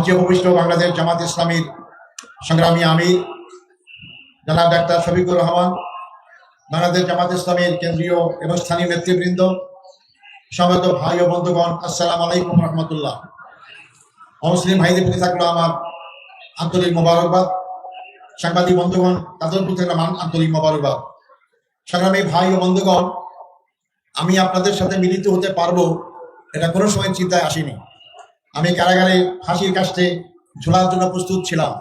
মঞ্চে উপবিষ্ট বাংলাদেশ জামাত ইসলামীর সংগ্রামী আমির, জনাব ডাক্তার শফিকুর রহমান, বাংলাদেশ জামাত ইসলামীর কেন্দ্রীয় এবং স্থানীয় নেতৃবৃন্দ সমেত ভাই ও বন্ধুগণ, আসসালাম আলাইকুম রহমতুল্লাহ। অমুসলিম ভাইদের প্রতি থাকল আমার আন্তরিক মোবারকবাদ। সাংবাদিক বন্ধুগণ, তাদের প্রতি আমার আন্তরিক মোবারকবাদ। সংগ্রামী ভাই ও বন্ধুগণ, আমি আপনাদের সাথে মিলিত হতে পারব, এটা কোনো সময় চিন্তায় আসেনি। আমি কারাগারে ফাঁসির কাছে ঝোলার জন্য প্রস্তুত ছিলাম।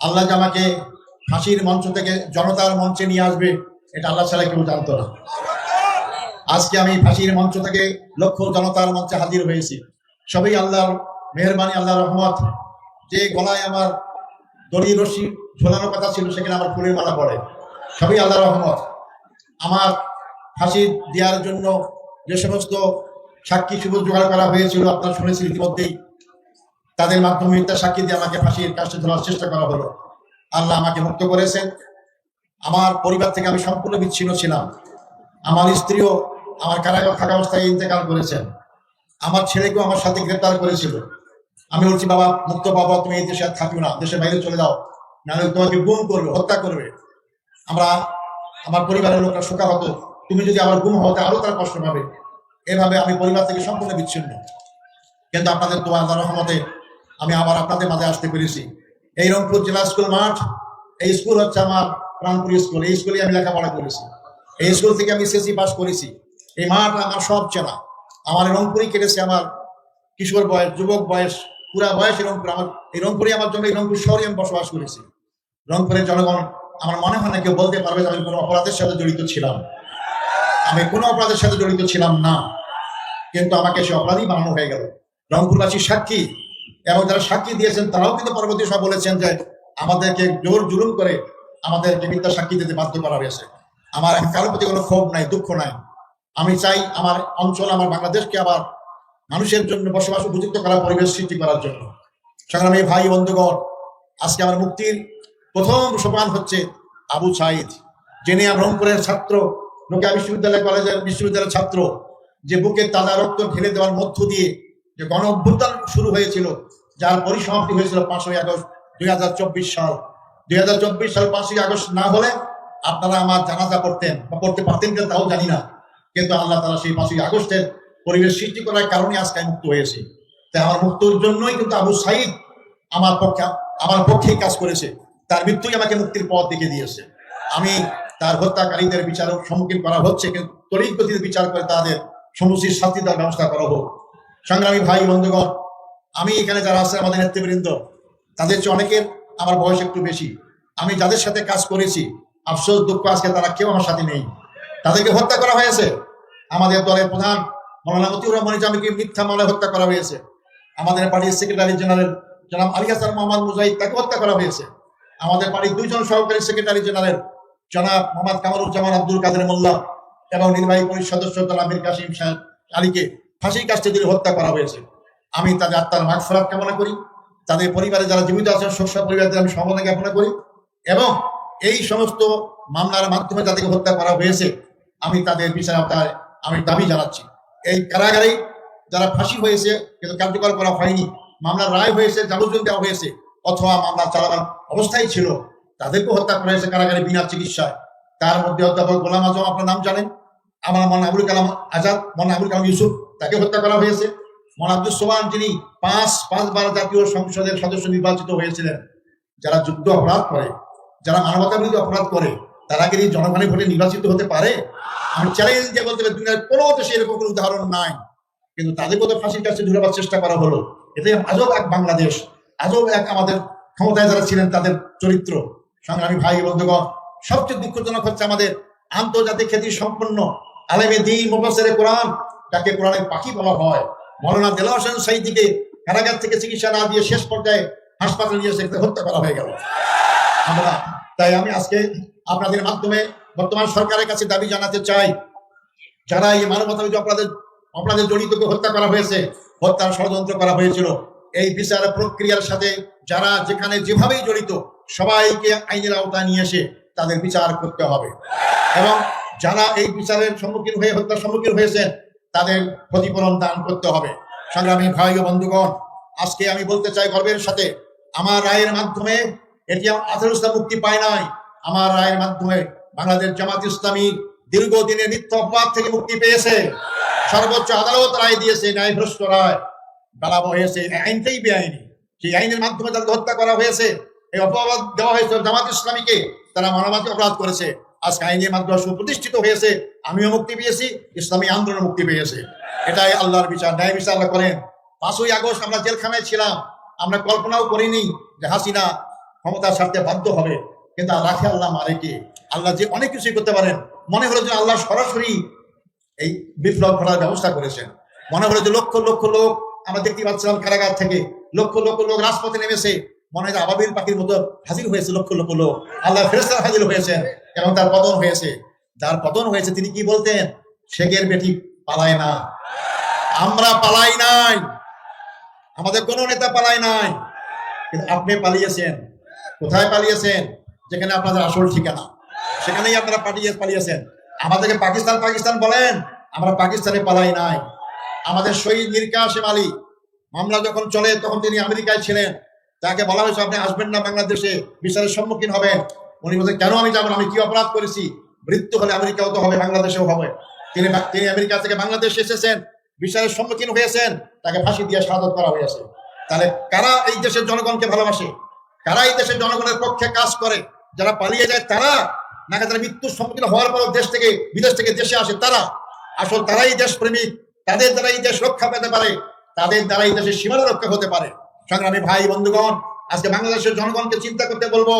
আল্লাহ যে আমাকে ফাঁসির মঞ্চ থেকে জনতার মঞ্চে নিয়ে আসবে, এটা আল্লাহ ছাড়া কেউ জানতো না। আজকে আমি ফাঁসির মঞ্চ থেকে লক্ষ জনতার মঞ্চে হাজির হয়েছি। সবই আল্লাহর মেহরবানি, আল্লাহর রহমত। যে গলায় আমার দড়ি রশি ঝোলানো কথা ছিল, সেখানে আমার ফুলের মালা পড়ে। সবই আল্লাহর রহমত। আমার ফাঁসি দেওয়ার জন্য যে সমস্ত সাক্ষী সুযোগ জোগাড় করা হয়েছিল, আপনারা শুনেছেন ইতিমধ্যেই। তাদের মাধ্যমে মিথ্যা সাক্ষী দিয়ে আমাকে ফাঁসির কাছে ধরার চেষ্টা করা হলো। আল্লাহ আমাকে মুক্ত করেছেন। আমার পরিবার থেকে আমি সম্পূর্ণ বিচ্ছিন্ন ছিলাম। আমার স্ত্রীও আমার কারাগার থাকা অবস্থায় ইন্তেকাল করেছেন। আমার ছেলেকেও আমার সাথে গ্রেপ্তার করেছিল। আমি বলছি, বাবা, মুক্ত বাবা, তুমি এই দেশে আর থাকিও না, দেশের বাইরে চলে যাও। নাহলে তোমাকে গুম করবে, হত্যা করবে। আমরা, আমার পরিবারের লোকরা শোকা হতো তুমি যদি আবার গুম হতে আরও তারা কষ্ট পাবে। এভাবে আমি পরিবার থেকে সম্পূর্ণ বিচ্ছিন্ন। কিন্তু আপনাদের দোয়া আল্লাহ রহমতে আমি আবার আপনাদের মাঝে আসতে পেরেছি। এই রংপুর জেলা স্কুল মাঠ, এই স্কুল হচ্ছে আমার প্রাণপুর স্কুল। এই স্কুলে আমি লেখাপড়া করেছি। এই স্কুল থেকে আমি এসএসসি পাস করেছি। এই মাঠ আমার সব চেনা। আমার রংপুরই কেটেছে আমার কিশোর বয়স, যুবক বয়স, পুরা বয়স এই রংপুর। আমার এই রংপুরই আমার জন্য এই রংপুর শহরে আমি বসবাস করেছি। রংপুরের জনগণ, আমার মনে হয় না কেউ বলতে পারবে যে আমি কোনো অপরাধের সাথে জড়িত ছিলাম। আমি কোনো অপরাধের সাথে জড়িত ছিলাম না। কিন্তু আমাকে সে অপরাধী বানানো হয়ে গেল। রংপুরবাসী সাক্ষী এবং যারা সাক্ষী দিয়েছেন, তারাও কিন্তু পরবর্তী সময় বলেছেন যে আমাদেরকে জোর জুলুম করে আমাদেরকে মিথ্যা সাক্ষী দিতে বাধ্য করা হয়েছে। আমার কারোর প্রতি কোনো ক্ষোভ নাই, দুঃখ নাই। আমি চাই আমার অঞ্চল, আমার বাংলাদেশকে আবার মানুষের জন্য বসবাস উপযুক্ত করার পরিবেশ সৃষ্টি করার জন্য। সংগ্রামী ভাই, বন্ধুগণ, আজকে আমার মুক্তির প্রথম সোপান হচ্ছে আবু সাইদ, যিনি রংপুরের ছাত্র নোকিয়া বিশ্ববিদ্যালয় কলেজের বিশ্ববিদ্যালয়ের ছাত্র যে বুকের তাজা রক্ত ঢেলে দেওয়ার মধ্য দিয়ে যে গণ অভ্যুত্থান শুরু হয়েছিল, যার পরিসমাপ্তি হয়েছিল পাঁচই আগস্ট দুই হাজার চব্বিশ সাল। দুই হাজার চব্বিশ সাল পাঁচই আগস্ট না হলে আপনারা আমার জানাজা করতেন বা করতে পারতেন কিনা তাও জানি না। কিন্তু আল্লাহ তারা সেই পাঁচই আগস্টের পরিবেশ সৃষ্টি করার কারণে আজকে মুক্ত হয়েছে। তাই আমার মুক্তর জন্যই কিন্তু আবু সাইদ আমার পক্ষে, আমার পক্ষেই কাজ করেছে। তার মৃত্যুই আমাকে মুক্তির পথ দেখে দিয়েছে। আমি তার হত্যাকারীদের বিচারক সম্মুখীন করা হচ্ছে, কিন্তু তরিক গতিতে বিচার করে তাদের সমুচিত শাস্তি দেওয়ার ব্যবস্থা করা হোক। সংগ্রামী ভাই, বন্ধুগণ, আমি এখানে যারা আছে আমাদের নেতৃবৃন্দ, তাদের চেয়ে অনেকের আমার বয়স একটু বেশি। আমি যাদের সাথে কাজ করেছি, আফসোস, দুঃখ, আজকে তারা কেউ আমার সাথে নেই। তাদেরকে হত্যা করা হয়েছে। আমাদের দলের প্রধান মৌলানা মতিউর রহমান ইসলামীকে মিথ্যা মামলায় হত্যা করা হয়েছে। আমাদের পার্টির সেক্রেটারি জেনারেল জনাব আলী হাসান মোহাম্মদ মুজাহিদ তাকে হত্যা করা হয়েছে। আমাদের পার্টির দুইজন সহকারী সেক্রেটারি জেনারেল জনাব মোহাম্মদ কামরুজ্জামান আব্দুল কাদের মোল্লা এবং নির্বাহী পরিষদ সদস্য জনাব মীর কাসিম সাহেব আলীকে ফাঁসির কাছে দিয়ে হত্যা করা হয়েছে। আমি তাদের আত্মার মাগ ফেরাত কামনা করি। তাদের পরিবারে যারা জীবিত আছেন শস্য পরিবারদের আমি সমবেদনা জ্ঞাপনা করি এবং এই সমস্ত মামলার মাধ্যমে যাদেরকে হত্যা করা হয়েছে, আমি তাদের বিচার আওতায় আমি দাবি জানাচ্ছি। এই কারাগারেই যারা ফাঁসি হয়েছে, কিন্তু কার্যকর করা হয়নি, মামলার রায় হয়েছে যাবজ্জীবন দেওয়া হয়েছে, অথবা মামলা চালাবার অবস্থায় ছিল তাদেরকেও হত্যা করা হয়েছে কারাগারে বিনা চিকিৎসায়। তার মধ্যে অধ্যাপক গোলাম আজম আপনার নাম জানেন? আমার মন আবুল কালাম আজাদ, মন আবুল কালাম ইউসুফ, তাকে হত্যা করা হয়েছে। মন আব্দুল সোমান, যিনি পাঁচ, পাঁচবার জাতীয় সংসদের সদস্য নির্বাচিত হয়েছিলেন। যারা যুদ্ধ অপরাধ করে, যারা মানবতা অপরাধ করে, তারা কি জনগণের ভোটে নির্বাচিত হতে পারে? আমি চ্যালেঞ্জ দিয়ে বলতে পারি, দুনিয়ার কোনো দেশে এরকম কোনো উদাহরণ নাই। কিন্তু তাদেরকে তো ফাঁসির কাছে ঝুলাবার চেষ্টা করা হলো। এটাই আজব এক বাংলাদেশ, আজব এক আমাদের ক্ষমতায় যারা ছিলেন তাদের চরিত্র। সংগ্রামী ভাই বন্ধুগণ, সবচেয়ে দুঃখজনক হচ্ছে আমাদের আন্তর্জাতিক খ্যাতি সম্পন্ন আলেমে দিন মুফাসেরে কোরআন, যাকে কোরআনের পাখি বলা হয়। মৌলানা দেলা হোসেন সাইদিকে কারাগার থেকে চিকিৎসা না দিয়ে শেষ পর্যায়ে হাসপাতালে নিয়ে এসে হত্যা করা হয়ে গেল। আমরা তাই আমি আজকে আপনাদের মাধ্যমে বর্তমান সরকারের কাছে দাবি জানাতে চাই, যারা এই মানবতা অপরাধের অপরাধে জড়িতকে হত্যা করা হয়েছে, হত্যার ষড়যন্ত্র করা হয়েছিল, এই বিচার প্রক্রিয়ার সাথে যারা যেখানে যেভাবেই জড়িত, সবাইকে আইনের আওতায় নিয়ে এসে তাদের বিচার করতে হবে। এবং যারা এই বিচারের সম্মুখীন হয়ে, হত্যার সম্মুখীন হয়েছেন, তাদের ক্ষতিপূরণ দান করতে হবে। সংগ্রামী ভাই ও বন্ধুগণ, আজকে আমি বলতে চাই গর্বের সাথে, আমার রায়ের মাধ্যমে এটি ইসলাম মুক্তি পায় নাই। আমার রায়ের মাধ্যমে বাংলাদেশ জামাত ইসলামী দীর্ঘদিনের নিত্য অপবাদ থেকে মুক্তি পেয়েছে। সর্বোচ্চ আদালত রায় দিয়েছে ন্যায় ভ্রষ্ট রায় বেলাবো হয়েছে আইনটাই বেআইনি। সেই আইনের মাধ্যমে তাদের হত্যা করা হয়েছে? এই অপবাদ দেওয়া হয়েছে জামাত ইসলামীকে। তারা মানবাধিক অপরাধ করেছে। আজকে আইনের মাধ্যমে সুপ্রতিষ্ঠিত হয়েছে। আমিও মুক্তি পেয়েছি, ইসলামী আন্দোলন মুক্তি পেয়েছে। এটাই আল্লাহর বিচার, ন্যায় বিচার আল্লাহ করেন। পাঁচই আগস্ট আমরা জেলখানায় ছিলাম। আমরা কল্পনাও করিনি যে হাসিনা ক্ষমতা ছাড়তে বাধ্য হবে। কিন্তু রাখে আল্লাহ মারেকে আল্লাহ যে অনেক কিছুই করতে পারেন। মনে হলো যে আল্লাহ সরাসরি এই বিপ্লব ঘটার ব্যবস্থা করেছেন। মনে হলো যে লক্ষ লক্ষ লোক আমরা দেখতে পাচ্ছিলাম কারাগার থেকে? লক্ষ লক্ষ লোক রাজপথে নেমেছে। মনে হয় আবাবিল পাখির মতো হাজির হয়েছে, লক্ষ লক্ষ লোক। আল্লাহ ফেরেস্তা হাজির হয়েছেন এবং তার পতন হয়েছে। যার পতন হয়েছে, তিনি কি বলতেন? শেখের বেটি পালায় না। আমরা পালাই নাই। আমাদের কোনো নেতা পালায় নাই। কিন্তু আপনি পালিয়েছেন। কোথায় পালিয়েছেন? যেখানে আপনাদের আসল ঠিকানা। সেখানেই আপনারা পালিয়ে পালিয়েছেন। আমাদেরকে পাকিস্তান পাকিস্তান বলেন। আমরা পাকিস্তানে পালাই নাই। আমাদের শহীদ মীর কাসেম আলী মামলা যখন চলে, তখন তিনি আমেরিকায় ছিলেন। তাকে বলা হয়েছে, আপনি আসবেন না বাংলাদেশে, বিচারের সম্মুখীন হবেন। উনি বলছেন, কেন আমি যাব না? আমি কি অপরাধ করেছি? মৃত্যু হলে আমেরিকাও তো হবে, বাংলাদেশেও হবে। তিনি তিনি আমেরিকা থেকে বাংলাদেশে এসেছেন, বিচারের সম্মুখীন হয়েছেন, তাকে ফাঁসি দিয়ে শাহাদত করা হয়েছে। তাহলে কারা এই দেশের জনগণকে ভালোবাসে? কারা এই দেশের জনগণের পক্ষে কাজ করে? যারা পালিয়ে যায় তারা? নাকি তারা মৃত্যুর সম্মুখীন হওয়ার পর দেশ থেকে, বিদেশ থেকে দেশে আসে তারা? আসল তারাই দেশপ্রেমিক। তাদের দ্বারা দেশ রক্ষা পেতে পারে, তাদের দ্বারা দেশের সীমানা রক্ষা হতে পারে। সংগ্রামী ভাই, বন্ধুগণ, আজকে বাংলাদেশের জনগণকে চিন্তা করতে বলব,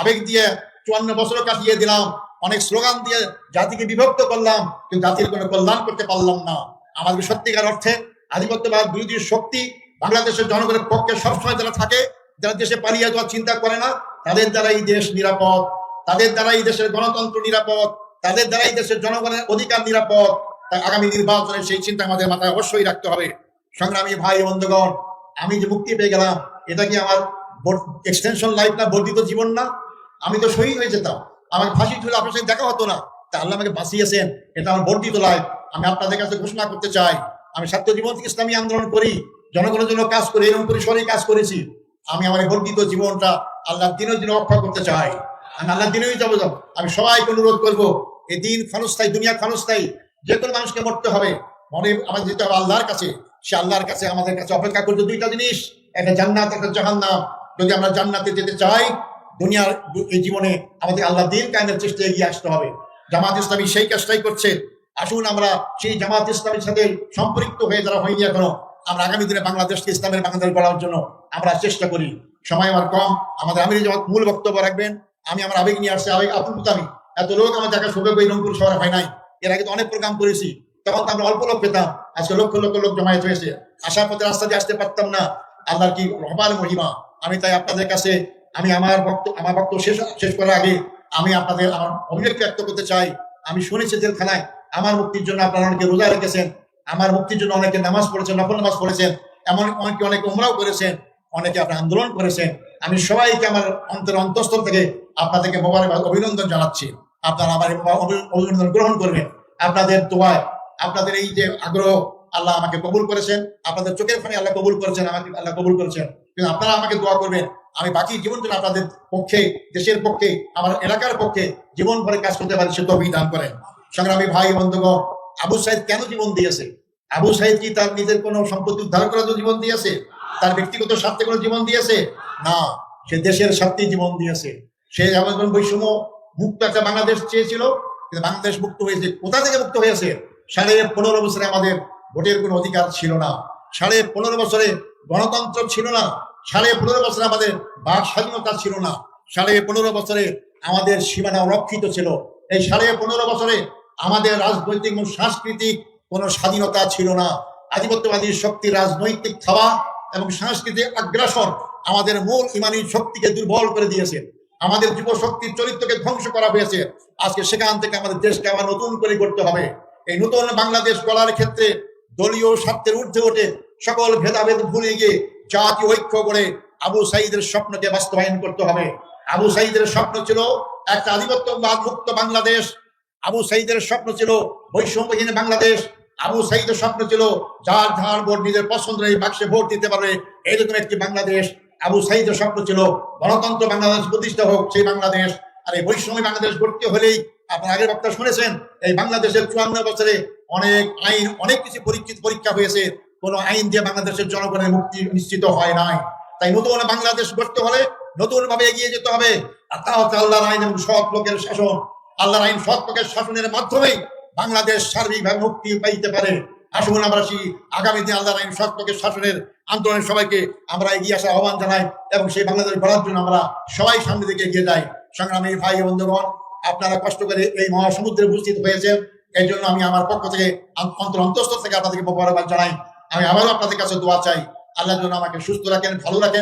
আবেগ দিয়ে চুয়ান্ন বছর কাটিয়ে দিলাম, অনেক স্লোগান দিয়ে জাতিকে বিভক্ত করলাম, কিন্তু জাতির কোনো কল্যাণ করতে পারলাম না। আমাদের সত্যিকার অর্থে আধিপত্যবাদ বিরোধী শক্তি বাংলাদেশের জনগণের পক্ষে সবসময় যারা থাকে, যারা দেশে পালিয়ে যাওয়ার চিন্তা করে না, তাদের দ্বারা এই দেশ নিরাপদ। তাদের দ্বারা এই দেশের গণতন্ত্র নিরাপদ। তাদের দ্বারা এই দেশের জনগণের অধিকার নিরাপদ। আগামী নির্বাচনে সেই চিন্তা আমাদের মাথায় অবশ্যই রাখতে হবে। সংগ্রামী ভাই বন্ধুগণ, আমি যে মুক্তি পেয়ে গেলাম, এটা কি আমার এক্সটেনশন লাইফ না বর্ধিত জীবন না? আমি তো শহীদ হয়ে যেতাম। আমাকে ফাঁসি ঝুলে আপনার সাথে দেখা হতো না। তা আল্লাহ আমাকে বাঁচিয়েছেন, এটা আমার বর্ধিত লাইফ আমি আপনাদের কাছে ঘোষণা করতে চাই। আমি ছাত্র জীবন থেকে ইসলামী আন্দোলন করি, জনগণের জন্য কাজ করি, এরকম পরিসরেই কাজ করেছি। আমি আমার বর্ধিত জীবনটা আল্লাহ দিনের দিনে রক্ষা করতে চাই। আমি আল্লাহ দিনেই যাব আমি সবাইকে অনুরোধ করব এই দিন ক্ষণস্থায়ী, দুনিয়া ক্ষণস্থায়ী যে কোনো মানুষকে মরতে হবে। মনে আমাদের যেতে হবে আল্লাহর কাছে। সে আল্লাহর কাছে আমাদের কাছে অপেক্ষা করছে দুইটা জিনিস। একটা জান্নাত, একটা জাহান্নাম। যদি আমরা জান্নাতে যেতে চাই, দুনিয়ার এই জীবনে আমাদের আল্লাহ দিন কায়েমের চেষ্টা এগিয়ে আসতে হবে। জামাত ইসলামী সেই কাজটাই করছে। আসুন আমরা সেই জামাত ইসলামীর সাথে সম্পৃক্ত হয়ে যারা হয়নি এখনও, আমরা আগামী দিনে বাংলাদেশকে ইসলামের বাংলাদেশ গড়ার জন্য আমরা চেষ্টা করি। সময় আমার কম। আমাদের আমির জামাত মূল বক্তব্য রাখবেন। আমি আমার আবেগ নিয়ে আসছি আবেগ আপ্লুত আমি এত লোক আমার দেখা এই রংপুর শহরে হয় নাই। এর আগে তো অনেক প্রোগ্রাম করেছি, তখন তো আমরা অল্প লোক পেতাম, আজকে লক্ষ লক্ষ লোক জমায়েত হয়েছে। আসার পথে রাস্তা দিয়ে আসতে পারতাম না, আল্লাহর কি রহমান মহিমা। আমি তাই আপনাদের কাছে, আমি আমার বক্তব্য আমার বক্তব্য শেষ শেষ করার আগে আমি আপনাদের আমার অভিব্যক্তি ব্যক্ত করতে চাই। আমি শুনেছি জেলখানায়, আমার মুক্তির জন্য আপনারা অনেকে রোজা রেখেছেন, আমার মুক্তির জন্য অনেকে নামাজ পড়েছেন, নফল নামাজ পড়েছেন, এমন অনেকে অনেকে উমরাও করেছেন, অনেকে আপনার আন্দোলন করেছেন। আমি সবাইকে আমার অন্তর অন্তঃস্থল থেকে আপনাদেরকে মোবাইল অভিনন্দন জানাচ্ছি। আপনারা আমার গ্রহণ করবেন। আপনাদের দোয়ায়, আপনাদের এই যে আগ্রহ, আল্লাহ আমাকে কবুল করেছেন। আপনাদের চোখের ফানি আল্লাহ কবুল করেছেন, আমাকে আল্লাহ কবুল করেছেন। কিন্তু আপনারা আমাকে দোয়া করবেন, আমি বাকি জীবন যেন আপনাদের পক্ষে, দেশের পক্ষে, আমার এলাকার পক্ষে জীবন ভরে কাজ করতে পারি, সে তৌফিক দান করেন। সংগ্রামী ভাই বন্ধুগণ, আবু সাইদ কেন জীবন দিয়েছে? আবু সাইদ কি তার নিজের কোনো সম্পত্তি উদ্ধার করার জন্য জীবন দিয়েছে? তার ব্যক্তিগত স্বার্থে কোনো জীবন দিয়েছে? না, সে দেশের স্বার্থে জীবন দিয়েছে। সে এমন বৈষম্য মুক্ত একটা বাংলাদেশ চেয়েছিল, কিন্তু বাংলাদেশ মুক্ত হয়েছে। কোথা থেকে মুক্ত হয়েছে? সাড়ে পনেরো বছরে আমাদের ভোটের কোনো অধিকার ছিল না। সাড়ে পনেরো বছরে গণতন্ত্র ছিল না। সাড়ে পনেরো বছরে আমাদের বাক স্বাধীনতা ছিল না। সাড়ে পনেরো বছরে আমাদের সীমানা রক্ষিত ছিল। এই সাড়ে পনেরো বছরে আমাদের রাজনৈতিক এবং সাংস্কৃতিক কোনো স্বাধীনতা ছিল না। আধিপত্যবাদী শক্তি রাজনৈতিক খাওয়া এবং সাংস্কৃতিক আগ্রাসন আমাদের মূল ইমানি শক্তিকে দুর্বল করে দিয়েছে। আমাদের যুব শক্তির চরিত্রকে ধ্বংস করা হয়েছে। আজকে সেখান থেকে আমাদের দেশকে আবার নতুন করে করতে হবে। এই নতুন বাংলাদেশ গড়ার ক্ষেত্রে দলীয় স্বার্থের ঊর্ধ্বে ওঠে সকল ভেদাভেদ ভুলে গিয়ে জাতীয় ঐক্য করে আবু সাইদের স্বপ্নকে বাস্তবায়ন করতে হবে। আবু সাইদের স্বপ্ন ছিল একটা আধিপত্যবাদ মুক্ত বাংলাদেশ। আবু সাইদের স্বপ্ন ছিল বৈষম্যহীন বাংলাদেশ। আবু সাইদের স্বপ্ন ছিল যার যার ভোট নিজের পছন্দ এই বাক্সে ভোট দিতে পারবে এইরকম একটি বাংলাদেশ। আবু সাইদের স্বপ্ন ছিল গণতন্ত্র বাংলাদেশ প্রতিষ্ঠা হোক, সেই বাংলাদেশ আর এই বৈষম্য বাংলাদেশ গড়তে হলেই আপনার আগের বক্তা শুনেছেন, এই বাংলাদেশের চুয়ান্ন বছরে অনেক আইন, অনেক কিছু পরীক্ষিত পরীক্ষা হয়েছে, কোনো আইন দিয়ে বাংলাদেশের জনগণের মুক্তি নিশ্চিত হয় নাই। তাই নতুন বাংলাদেশ গড়তে হলে নতুন ভাবে এগিয়ে যেতে হবে। আর তা হচ্ছে আল্লাহর আইন এবং সৎ লোকের শাসন। আল্লাহর আইন সৎ লোকের শাসনের মাধ্যমেই বাংলাদেশ সার্বিকভাবে মুক্তি পাইতে পারে। আসুন আমরা সেই আগামী দিন আল্লাহ আইন সত্যকে শাসনের আন্দোলনের সবাইকে আমরা এগিয়ে আসার আহ্বান জানাই এবং সেই বাংলাদেশ গড়ার জন্য আমরা সবাই সামনে দিকে এগিয়ে যাই। সংগ্রামী ভাই বন্ধুগণ, আপনারা কষ্ট করে এই মহাসমুদ্রে উপস্থিত হয়েছেন। এই জন্য আমি আমার পক্ষ থেকে অন্তর অন্তঃস্থ থেকে আপনাদেরকে মোবারকবাদ জানাই। আমি আবারও আপনাদের কাছে দোয়া চাই। আল্লাহ জন্য আমাকে সুস্থ রাখেন, ভালো রাখেন।